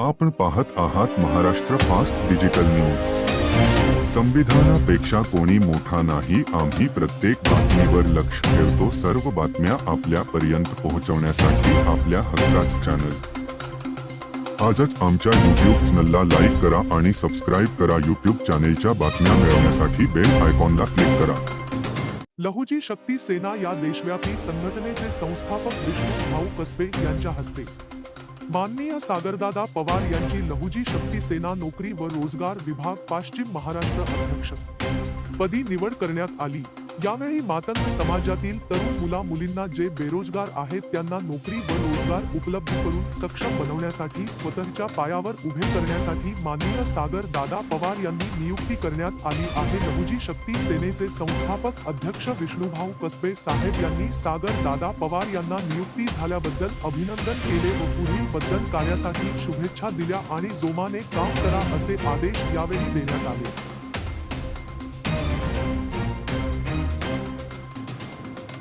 आपण पाहत आहात महाराष्ट्र फास्ट डिजिटल न्यूज. संविधानापेक्षा कोणी मोठा नाही आम्ही प्रत्येक बातमीवर लक्ष ठेवतो सर्व बातम्या आपल्यापर्यंत पोहोचवण्यासाठी आपल्या हक्काच चॅनल आजच आमच्या युट्यूब चॅनलला लाईक करा आणि सबस्क्राईब करा. युट्यूब चॅनेलच्या बातम्या मिळवण्यासाठी बेल आयकॉनला क्लिक करा. लहुजी शक्ती सेना या देशव्यापी संघटनेचे संस्थापक विष्णू भाऊ कसबे यांच्या हस्ते. माननीय सागरदादा पवार यांची लहुजी शक्ती सेना नोकरी व रोजगार विभाग पश्चिम महाराष्ट्र अध्यक्ष. पदी निवड करण्यात आली. यावेळी मातंग समाजातील तरुण मुला मुलींना जे बेरोजगार आहेत त्यांना नोकरी व रोजगार उपलब्ध करून सक्षम बनवण्यासाठी स्वतःच्या पायावर उभे करण्यासाठी माननीय सागर दादा पवार यांनी नियुक्ती करण्यात आली आहे. लहुजी शक्ती सेनेचे संस्थापक अध्यक्ष विष्णुभाऊ कसबे साहेब यांनी सागर दादा पवार यांना नियुक्ती झाल्याबद्दल अभिनंदन केले व पुढील बद्दल कार्यासाठी शुभेच्छा दिल्या आणि जोमाने काम करा असे आदेश यावेळी देण्यात आले.